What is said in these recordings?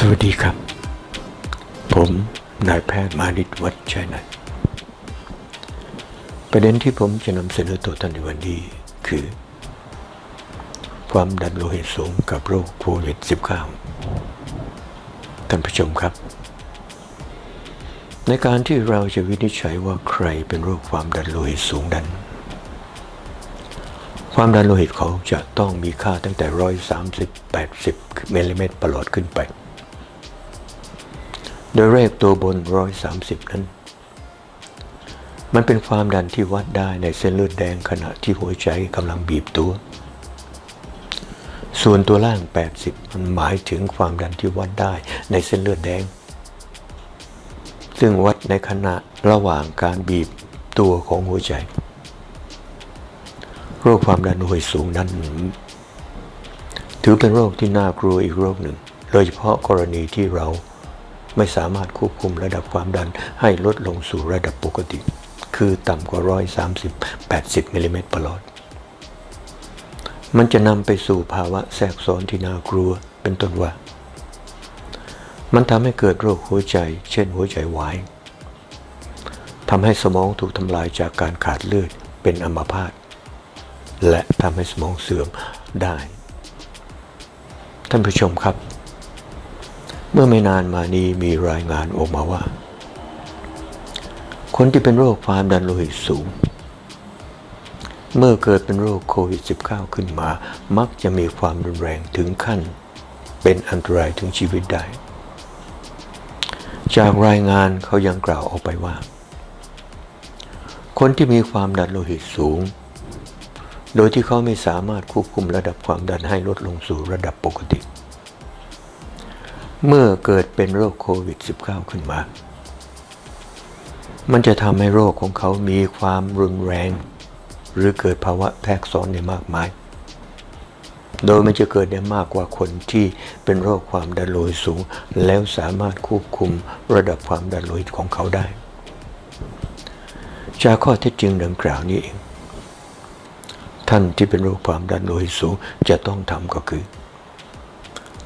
สวัสดีครับ ผมนายแพทย์มานิตวัชชัยนันประเด็นที่ผมจะนำเสนอต่อท่านในวันนี้คือ ความดันโลหิตสูงกับโรคโควิด -19 ท่านผู้ชมครับ ในการที่เราจะวินิจฉัยว่าใครเป็นโรคความดันโลหิตสูงนั้นความดันโลหิตเขาจะต้องมีค่าตั้งแต่ 130 80มิลลิเมตรประหลอดขึ้นไป ดยเลขตัวบน 130 นั้น มันเป็นความดันที่วัดได้ในเส้นเลือดแดงขณะที่หัวใจกำลังบีบตัว ส่วนตัวล่าง 80 มันหมายถึงความดันที่วัดได้ในเส้นเลือดแดง ซึ่งวัดในขณะระหว่างการบีบตัวของหัวใจ โรคความดันหิตสูงนั้น ถือเป็นโรคที่น่ากลัวอีกโรคหนึ่ง โดยเฉพาะกรณีที่เรา ไม่สามารถควบคุมระดับความดันให้ลดลงสู่ระดับปกติ คือต่ำกว่า 130 80มิลลิเมตรประหลอด มันจะนำไปสู่ภาวะแทรกซ้อนที่น่ากลัวเป็นต้นว่า มันทำให้เกิดโรคหัวใจ เช่นหัวใจวายทำให้สมองถูกทำลายจากการขาดเลือดเป็นอัมพาตและทำให้สมองเสื่อมได้ ท่านผู้ชมครับ เมื่อไม่นานมานี้มีรายงานออกมาว่า คนที่เป็นโรคความดันโลหิตสูง เมื่อเกิดเป็นโรคโควิด -19 ขึ้นมา มักจะมีความรุนแรงถึงขั้น เป็นอันตรายถึงชีวิตได้ จากรายงานเขายังกล่าวออกไปว่า คนที่มีความดันโลหิตสูง โดยที่เขาไม่สามารถควบคุมระดับความดันให้ลดลงสู่ระดับปกติเเมื่อเกิดเป็นโรคโควิด -19 ขึ้นมา มันจะทำให้โรคของเขามีความรุนแรง หรือเกิดภาวะแทรกซ้อนในมากมาย โดยมันจะเกิดได้มากกว่าคนที่เป็นโรคความดันโลหิตสูง แล้วสามารถควบคุมระดับความดันโลหิตของเขาได้ จากข้อเท็จจริงดังกล่าวนี้เอง ท่านที่เป็นโรคความดันโลหิตสูงจะต้องทำก็คือ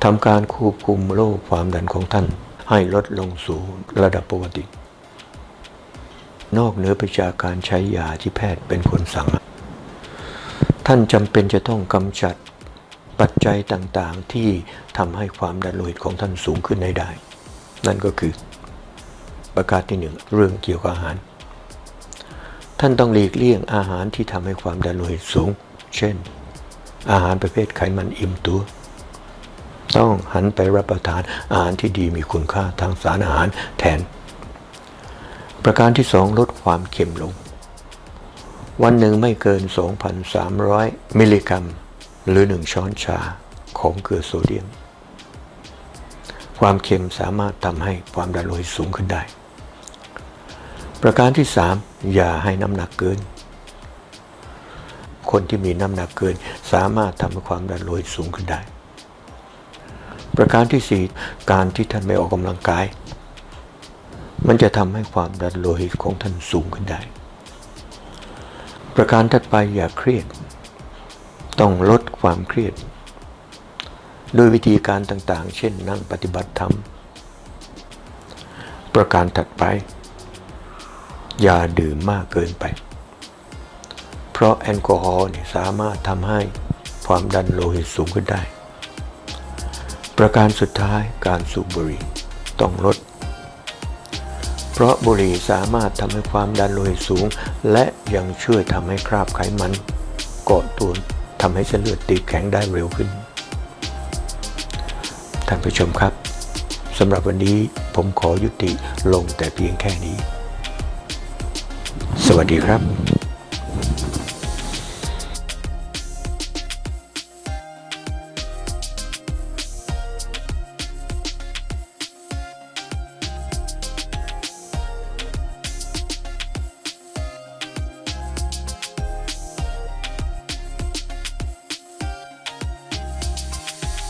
ทำการควบคุมโรคความดันของท่าน ให้ลดลงสู่ระดับปกติ นอกเหนือไปจากการใช้ยาที่แพทย์เป็นคนสั่ง ท่านจำเป็นจะต้องกำจัดปัจจัยต่างๆ ที่ทำให้ความดันโลหิตของท่านสูงขึ้นได้ได้ นั่นก็คือประการที่หนึ่งเรื่องเกี่ยวกับอาหาร ท่านต้องหลีกเลี่ยงอาหารที่ทำให้ความดันโลหิตสูง เช่น อาหารประเภทไขมันอิ่มตัว ต้องหันไปรับประทานอาหารที่ดีมีคุณค่าทางสารอาหารแทน ประการที่สองลดความเค็มลง วันหนึ่งไม่เกิน 2,300 มิลลิกรัม หรือ 1 ช้อนชาของเกลือโซเดียม ความเค็มสามารถทำให้ความดันโลหิตสูงขึ้นได้ ประการที่ 3 อย่าให้น้ำหนักเกินคนที่มีน้ำหนักเกิน สามารถทำให้ความดันโลหิตสูงขึ้นได้ ประการที่ 4 การที่ท่านไม่ออกกำลังกาย มันจะทำให้ความดันโลหิตของท่านสูงขึ้นได้ ประการถัดไปอย่าเครียด ต้องลดความเครียด โดยวิธีการต่างๆ เช่นนั่งปฏิบัติธรรม ประการถัดไป อย่าดื่มมากเกินไป เพราะแอลกอฮอล์สามารถทำให้ความดันโลหิตสูงขึ้นได้ ประการสุดท้ายการสูบบุหรี่ต้องลด เพราะบุหรี่สามารถทำให้ความดันโลหิตสูง และยังช่วยทำให้คราบไขมันเกาะตัวทำให้เส้นเลือดตีบแข็งได้เร็วขึ้น ท่านผู้ชมครับสำหรับวันนี้ผมขอยุติลงแต่เพียงแค่นี้ สวัสดีครับ